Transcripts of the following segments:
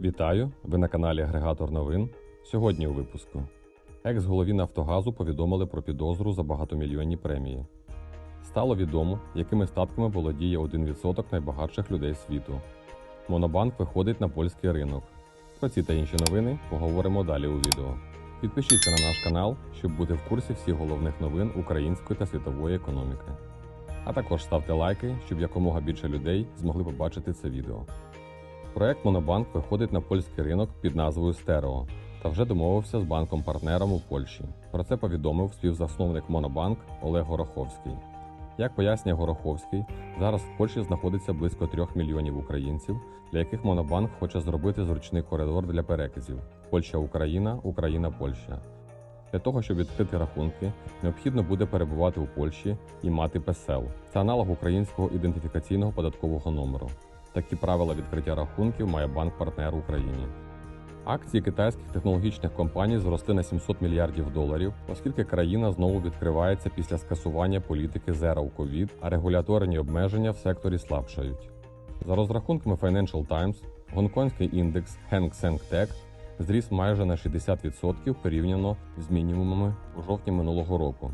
Вітаю! Ви на каналі Агрегатор новин. Сьогодні у випуску. Екс-голові Нафтогазу повідомили про підозру за багатомільйонні премії. Стало відомо, якими статками володіє 1% найбагатших людей світу. Монобанк виходить на польський ринок. Про ці та інші новини поговоримо далі у відео. Підпишіться на наш канал, щоб бути в курсі всіх головних новин української та світової економіки. А також ставте лайки, щоб якомога більше людей змогли побачити це відео. Проект Монобанк виходить на польський ринок під назвою Стерео та вже домовився з банком-партнером у Польщі. Про це повідомив співзасновник Монобанк Олег Гороховський. Як пояснює Гороховський, зараз в Польщі знаходиться близько трьох мільйонів українців, для яких Монобанк хоче зробити зручний коридор для переказів Польща-Україна, Україна-Польща. Для того, щоб відкрити рахунки, необхідно буде перебувати у Польщі і мати ПЕСЕЛ. Це аналог українського ідентифікаційного податкового номеру. Такі правила відкриття рахунків має банк-партнер Україні. Акції китайських технологічних компаній зросли на 700 мільярдів доларів, оскільки країна знову відкривається після скасування політики Zero COVID, а регуляторні обмеження в секторі слабшають. За розрахунками Financial Times, гонконгський індекс Hang Seng Tech зріс майже на 60% порівняно з мінімумами у жовтні минулого року.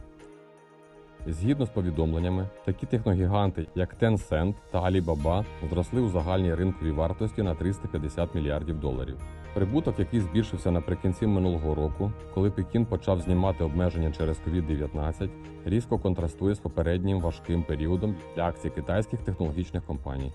Згідно з повідомленнями, такі техногіганти, як Tencent та Alibaba, зросли у загальній ринковій вартості на 350 мільярдів доларів. Прибуток, який збільшився наприкінці минулого року, коли Пекін почав знімати обмеження через COVID-19, різко контрастує з попереднім важким періодом для акцій китайських технологічних компаній.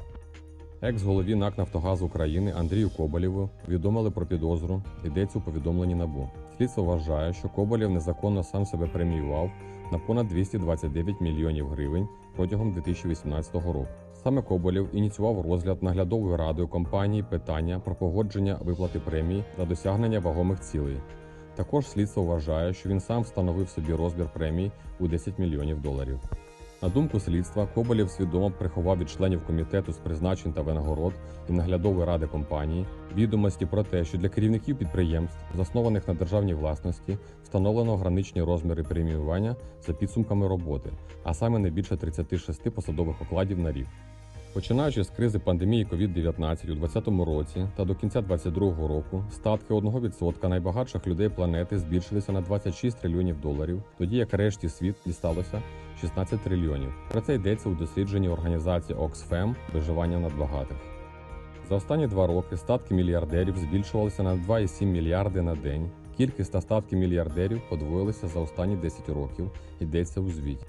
Екс-голові НАК «Нафтогаз України Андрію Коболєву повідомили про підозру, йдеться у повідомленні НАБУ. Слідство вважає, що Коболєв незаконно сам себе преміював на понад 229 мільйонів гривень протягом 2018 року. Саме Коболєв ініціював розгляд наглядовою радою компанії питання про погодження виплати премії за досягнення вагомих цілей. Також слідство вважає, що він сам встановив собі розмір премій у 10 мільйонів доларів. На думку слідства, Коболєв свідомо приховав від членів комітету з призначень та винагород і наглядової ради компанії відомості про те, що для керівників підприємств, заснованих на державній власності, встановлено граничні розміри преміювання за підсумками роботи, а саме не більше 36 посадових окладів на рік. Починаючи з кризи пандемії COVID-19 у 2020 році та до кінця 2022 року, статки 1% найбагатших людей планети збільшилися на 26 трильйонів доларів, тоді як решті світ дісталося 16 трильйонів. Про це йдеться у дослідженні організації Oxfam «Виживання надбагатих». За останні два роки статки мільярдерів збільшувалися на 2,7 мільярди на день. Кількість та статки мільярдерів подвоїлися за останні 10 років, йдеться у звіті.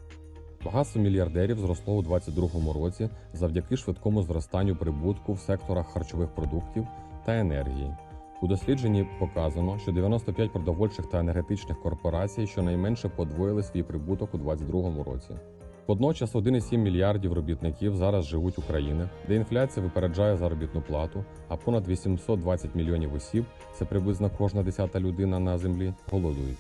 Багатство мільярдерів зросло у 2022 році завдяки швидкому зростанню прибутку в секторах харчових продуктів та енергії. У дослідженні показано, що 95 продовольчих та енергетичних корпорацій щонайменше подвоїли свій прибуток у 2022 році. Водночас 1,7 мільярдів робітників зараз живуть у країнах, де інфляція випереджає заробітну плату, а понад 820 мільйонів осіб це приблизно кожна десята людина на землі голодують.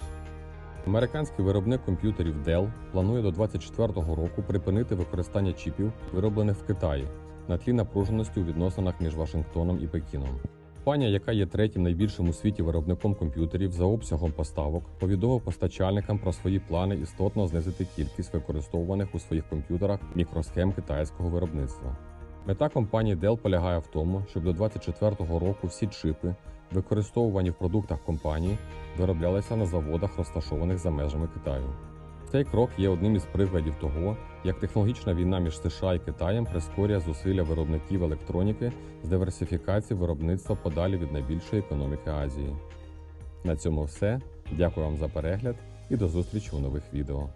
Американський виробник комп'ютерів Dell планує до 2024 року припинити використання чіпів, вироблених в Китаї, на тлі напруженості у відносинах між Вашингтоном і Пекіном. Компанія, яка є третім найбільшим у світі виробником комп'ютерів за обсягом поставок, повідомив постачальникам про свої плани істотно знизити кількість використовуваних у своїх комп'ютерах мікросхем китайського виробництва. Мета компанії Dell полягає в тому, щоб до 2024 року всі чипи, використовувані в продуктах компанії, вироблялися на заводах, розташованих за межами Китаю. Цей крок є одним із прикладів того, як технологічна війна між США і Китаєм прискорює зусилля виробників електроніки з диверсифікації виробництва подалі від найбільшої економіки Азії. На цьому все. Дякую вам за перегляд і до зустрічі у нових відео.